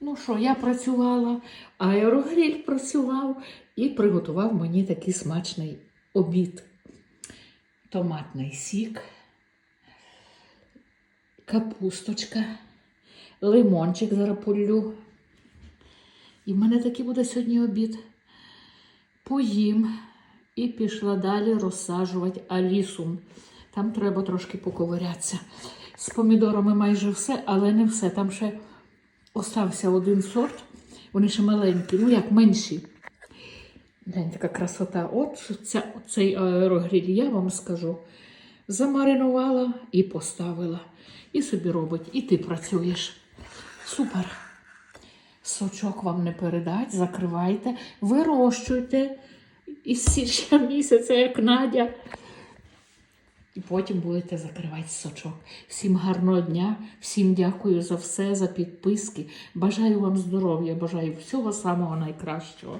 Ну що, я працювала, аерогріль працював і приготував мені такий смачний обід. Томатний сік, капусточка, лимончик зараз. І в мене такий буде сьогодні обід. Поїм і пішла далі розсаджувати алісум. Там треба трошки поковирятися. З помідорами майже все, але не все. Там ще остався один сорт. Вони ще маленькі, ну як менші. Глянь, така красота. От ця, цей аерогріль, я вам скажу. Замаринувала і поставила. І собі робить, і ти працюєш. Супер. Сочок вам не передать, закривайте, вирощуйте із січня місяця, як Надя. І потім будете закривати сочок. Всім гарного дня, всім дякую за все, за підписки. Бажаю вам здоров'я, бажаю всього самого найкращого.